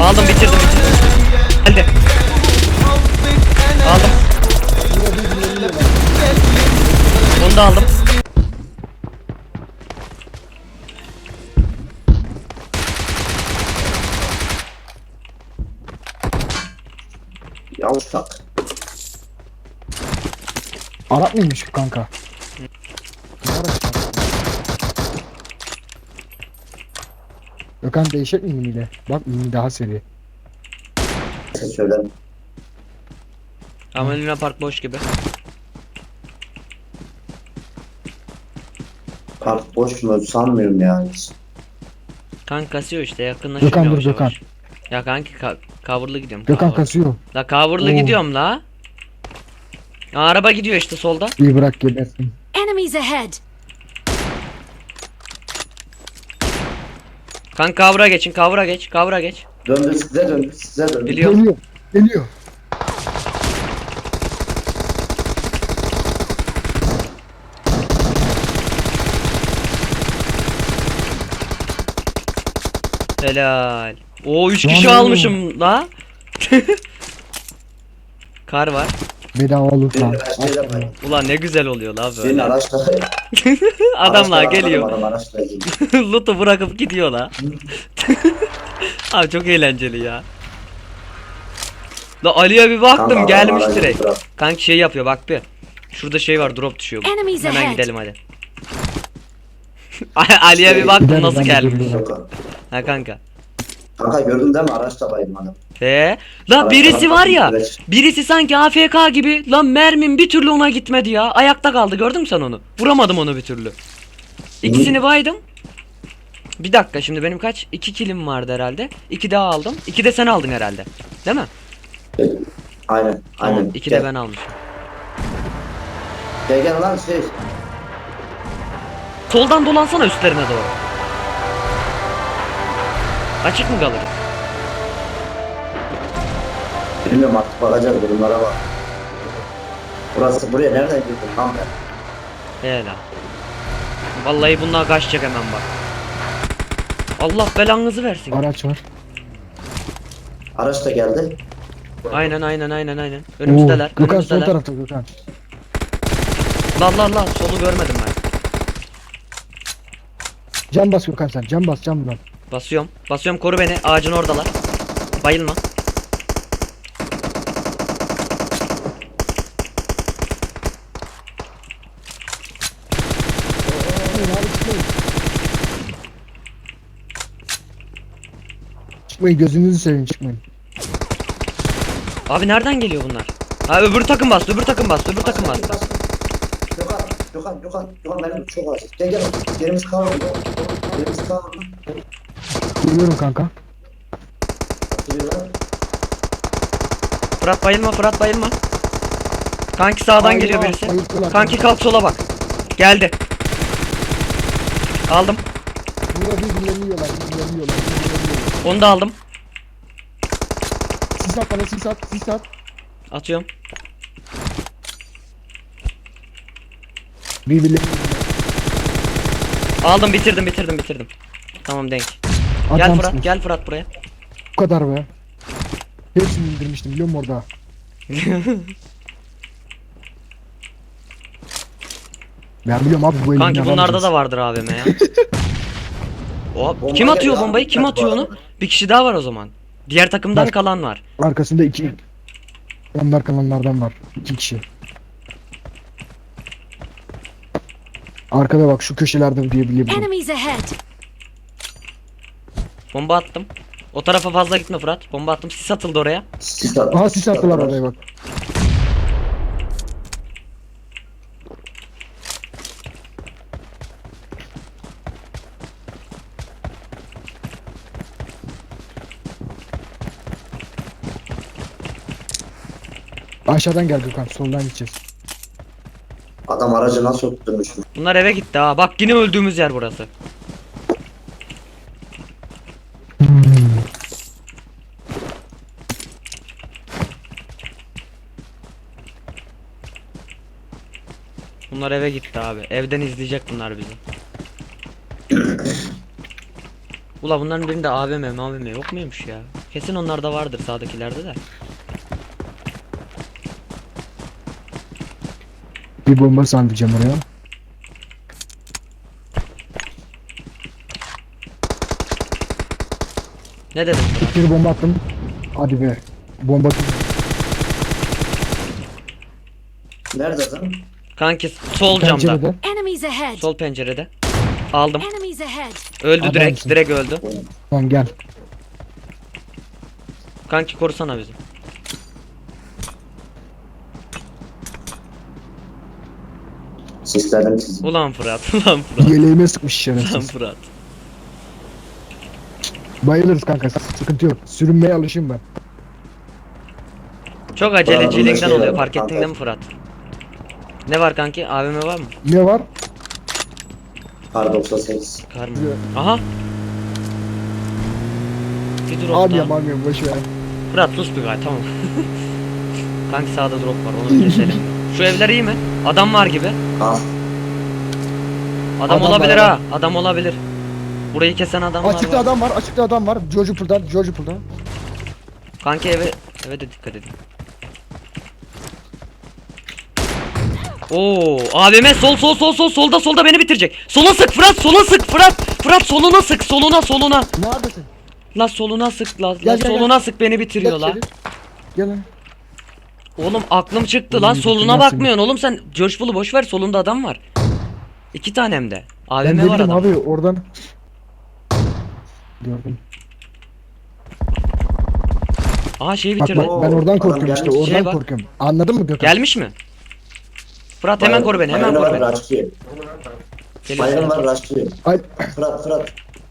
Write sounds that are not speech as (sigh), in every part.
Aldım bitirdim bitirdim. Geldi. Aldım. Bunu da aldım. Yavşak. Arap mıymış bu kanka? Gökhan değişecek mi miniyle? Bak mini daha seri. Sen söyle. Ama Luna Park boş gibi. Park boş mu sanmıyorum yani. Kanka kasıyor işte yakınlaşıyor Gökhan, dur, yavaş Gökhan. yavaş. Ya kanki ka coverlı gidiyorum. Gökhan cover. kasıyor. La coverlı Oo. gidiyorum la. Araba gidiyor işte solda. İyi bırak gebersin. Enemies ahead! Kanka cover'a geçin cover'a geç cover'a geç. Döndü size döndü size döndü. Biliyorum. Geliyor. Geliyor. Helal. Oo 3 Lan kişi oğlum. almışım la. (laughs) Kar var. Bedava loot lan. Ulan ne güzel oluyor la Senin böyle. araçla. (laughs) Adamlar araçla geliyor. Adam araçla (laughs) geliyor. Loot'u bırakıp gidiyor la. (laughs) Abi çok eğlenceli ya. La Ali'ye bir baktım Kanka, adam gelmiş aracı direkt. bırak. Kanki şey yapıyor bak bir. Şurada şey var drop düşüyor. Enemies Hemen ahead! gidelim hadi. Ali'ye bir baktım Gidelim, nasıl ben de gelmiş. Ha kanka. Kanka gördün değil mi araçla bayım adam. He. La Ara- birisi var ya. Evet. Birisi sanki AFK gibi. Lan mermim bir türlü ona gitmedi ya. Ayakta kaldı gördün mü sen onu? Vuramadım onu bir türlü. İkisini baydım. Bir dakika şimdi benim kaç? İki kilim vardı herhalde. İki daha aldım. İki de sen aldın herhalde. Değil mi? Aynen Tamam. aynen. iki gel. de ben almışım. Gel gel lan şey. Soldan dolansana üstlerine doğru. Açık mı kalır? Bilmiyorum artık bakacağız durumlara bak. Burası buraya nereden girdin lan ben? Helal. Vallahi bunlar kaçacak hemen bak. Allah belanızı versin. Araç var. Araç da geldi. Aynen aynen aynen aynen. Oo, Önümüzdeler. Gökhan sol önümüzdeler. tarafta Gökhan. Lan lan lan solu görmedim ben. Cam bas Gökhan sen. Cam bas cam lan. Basıyorum. Basıyorum koru beni. Ağacın oradalar. Bayılma. Çıkmayın gözünüzü seveyim çıkmayın. Abi nereden geliyor bunlar? Ha öbür takım bastı. Öbür takım bastı. Öbür takım bastı. Gökhan, Gökhan, Gökhan, Gökhan benim çok az. Gel gel, yerimiz kalmadı. Yerimiz kalmadı. Görüyorum kanka. Fırat bayılma. Fırat bayılma. Kanki sağdan Hayır, geliyor birisi. bayılttılar Kanki kalk sola bak. Geldi. Aldım. Burada yiyorlar. Birbirlerini yiyorlar. Onu da aldım. Sis at bana sis at. Sis at. Atıyorum. Birbirlerini yiyorlar. Aldım bitirdim bitirdim bitirdim. Tamam denk. Gel Adamsınız. Fırat gel Fırat buraya. Bu kadar be. Hepsini indirmiştim biliyor musun orada? (laughs) Ben biliyorum abi bu Kanki elimden bunlarda da vardır AVM ya. (laughs) O, Bomba kim atıyor geldi bombayı? abi, Kim atıyor onu? Bir kişi daha var o zaman. Diğer takımdan Bak. kalan var. Arkasında iki Yanlar kalanlardan var. İki kişi. Arkada bak şu köşelerde diyebilirim. Enemies ahead! Bomba attım. O tarafa fazla gitme Fırat. Bomba attım. Sis atıldı oraya. Sis at. Aha sis attılar oraya bak. Aşağıdan gel Gökhan soldan gideceğiz. Adam aracı nasıl oturtmuş? Bunlar eve gitti ha. Bak yine öldüğümüz yer burası. Bunlar eve gitti abi. Evden izleyecek bunlar bizi. (coughs) Ula bunların birinde AVM AVM yok muymuş ya? Kesin onlarda vardır sağdakilerde de. Bir bomba sandıracağım oraya. Ne dedim? Bir bomba attım. Hadi be. Bomba Nerede lan? Kanki sol camda. pencerede. Enemies ahead! Sol pencerede. Aldım. Enemies ahead! Öldü Adam direkt. Direkt öldü. Tamam gel. Kanki korusana bizi. Sisledim sizi. Ulan Fırat. (laughs) Ulan Fırat. Yeleğime sıkmış Ulan şerefsiz. Fırat. Bayılırız kanka. Sıkıntı yok. Sürünmeye alışayım ben. Çok acelecilikten oluyor. Fark ettin değil mi Fırat? Ne var kanki? AVM var mı? Ne var? Kar 98. Kar mı? Yok. Aha. Bir drop Almıyorum daha. almıyorum boş ver. Fırat sus bir gay tamam. (laughs) kanki sağda drop var onu bir keselim. (laughs) Şu evler iyi mi? Adam var gibi. Ah. Adam, Adam olabilir var, ha. Adam olabilir. Burayı kesen Açıkta var. adam var. Açıkta adam var. George Pool'dan. George Pool'dan. Kanki eve eve de dikkat edin. Oo, AVM sol sol sol sol solda solda beni bitirecek. Sola sık Fırat sola sık Fırat. Fırat soluna sık soluna soluna. Neredesin? La soluna sık la, la Gel, gel, soluna sık beni Gel bitiriyor la. içeri. Gel. Oğlum aklım çıktı Oğlum, lan soluna bakmıyorsun oğlum sen George boş ver solunda adam var. İki tane hem de. Ben AVM ne var adam. abi oradan. Gördüm. Aha şeyi bitirdi. bak ben Oo, oradan korkuyorum işte. Oradan bak. korkuyorum. Anladın mı Gökhan? Gelmiş mi? Fırat hemen koru beni hemen Baygın koru var, beni. Raşkıyor. Geliyor. Baygın var Raşkıyor. Ay, Fırat Fırat.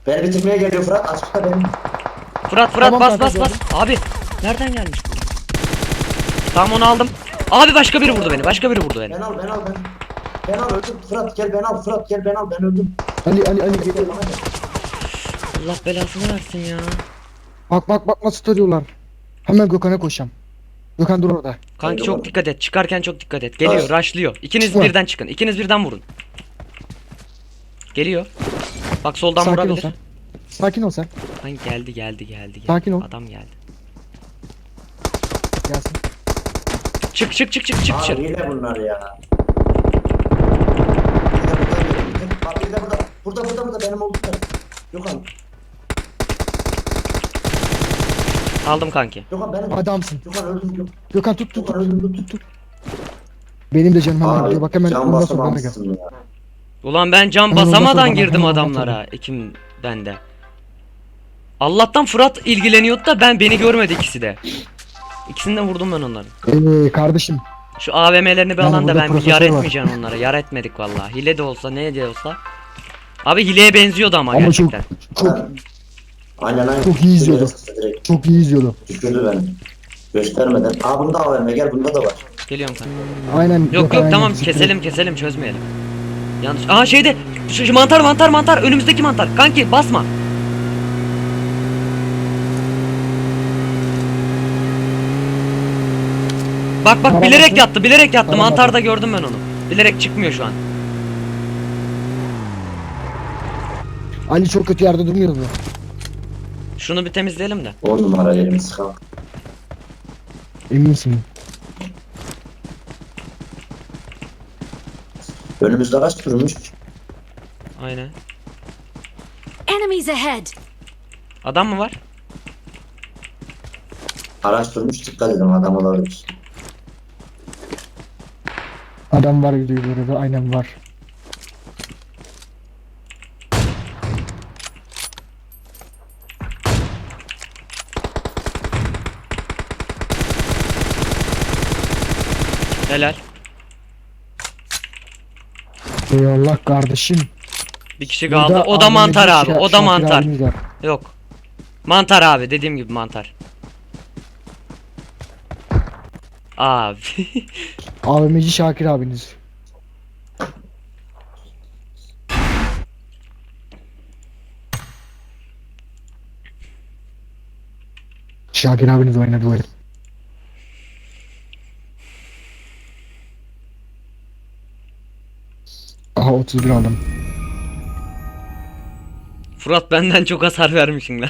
Beni bitirmeye geliyor Fırat. Açıkta benim. Fırat Fırat Tamam bas kanka, bas bas. Abi nereden gelmiş? Tamam onu aldım. Abi başka biri vurdu beni. Başka biri vurdu beni. Ben al ben al ben. Ben al öldüm. Fırat gel ben al. Fırat gel ben al ben öldüm. Ali Ali Ali gel. Allah belasını versin ya. Bak bak bak nasıl tarıyorlar. Hemen Gökhan'a koşacağım. Gökhan dur orada. Kanki çok dikkat et. Çıkarken çok dikkat et. Geliyor, Bas. rushlıyor. İkiniz Çıkma. birden çıkın. İkiniz birden vurun. Geliyor. Bak soldan Sakin ol vurabilir. sen. Sakin ol sen. Lan geldi geldi geldi geldi. Sakin ol. Adam geldi. Gelsin. Çık çık çık çık çık Aa çık. hile bunlar ya. Bir de burada, bir de- Bak bir de burada. Burada burada burada benim oldum. Gökhan. Aldım kanki. Gökhan benim. Adamsın. Gökhan öldüm. Gökhan, Gökhan tut tut Gökhan tut. öldüm. Tut tut. Benim de canım hemen gidiyor. Bak hemen can ondan sonra bana gel. basamamışsın ya. Ulan ben cam Hemen ondan sonra basamadan girdim hemen ondan adamlara. İkim bende. Allah'tan Fırat ilgileniyordu da ben beni görmedi ikisi de. İkisini de vurdum ben onların. Ee, kardeşim. Şu AVM'lerini bir Yani alan da burada ben bir yar profesör var. etmeyeceğim onlara. Yar etmedik vallahi. Hile de olsa ne de olsa. Abi hileye benziyordu ama, Ama çok gerçekten. çok Aynen aynen. Çok iyi izliyordu. Direkt çok iyi izliyordu. Düşürdü beni. Göstermeden. Aa bunda AVM gel bunda da var. Geliyorum kanka. Aynen. Yok yok aynen. tamam keselim keselim çözmeyelim. Yanlış. Aha şeyde şu, şu mantar mantar mantar önümüzdeki mantar. Kanki basma. Bak bak bilerek yattı bilerek yattı mantarda gördüm ben onu. Bilerek çıkmıyor şu an. Ali çok kötü yerde durmuyordu. Şunu bir temizleyelim de. On numara yerimiz kalk. Emin misin? Önümüzde kaç durmuş? Aynen. Enemies ahead! Adam mı var? Araç durmuş dikkat edin adam olabilir. Adam var gidiyor burada. Aynen var. Helal. Eyvallah kardeşim. Bir kişi kaldı. Burada O da mantar abi. Şa- O da mantar. Yok. Mantar abi dediğim gibi mantar. Abi. (laughs) AVM'ci Şakir abiniz. Şakir abiniz oynadı böyle. Aha 31 aldım. Fırat benden çok hasar vermişsin lan.